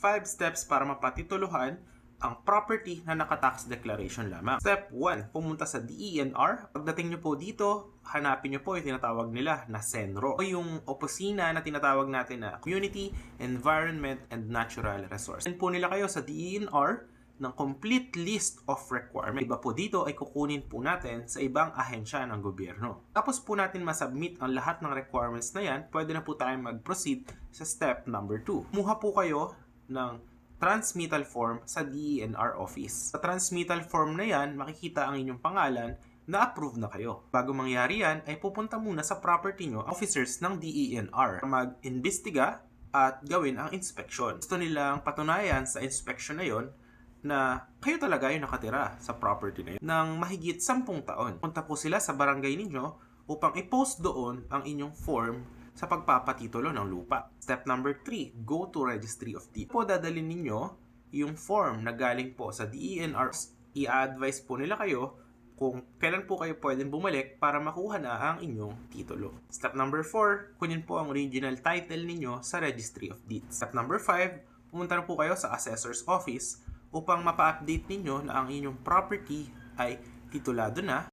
5 steps para mapatituluhan ang property na naka-tax declaration lamang. Step 1, pumunta sa DENR. Pagdating nyo po dito, hanapin nyo po yung tinatawag nila na SENRO o yung opisina na tinatawag natin na Community, Environment, and Natural Resource. Send po nila kayo sa DENR ng complete list of requirements. Iba po dito ay kukunin po natin sa ibang ahensya ng gobyerno. Tapos po natin masubmit ang lahat ng requirements na yan, pwede na po tayong mag-proceed sa step number 2. Muha po kayo ng transmittal form sa DENR office. Sa transmittal form na yan, makikita ang inyong pangalan na approve na kayo. Bago mangyari yan, ay pupunta muna sa property nyo, officers ng DENR, mag-imbestiga at gawin ang inspection. Gusto nilang patunayan sa inspection na yon na kayo talaga yung nakatira sa property na yun ng mahigit 10 taon. Punta po sila sa barangay ninyo upang i-post doon ang inyong form sa pagpapatitulo ng lupa. Step number 3, go to Registry of Deeds. Po dadalhin ninyo yung form na galing po sa DENR. I-advise po nila kayo kung kailan po kayo pwedeng bumalik para makuha na ang inyong titulo. Step number 4, kunin po ang original title ninyo sa Registry of Deeds. Step number 5, pumunta na po kayo sa Assessor's Office upang mapa-update ninyo na ang inyong property ay titulado na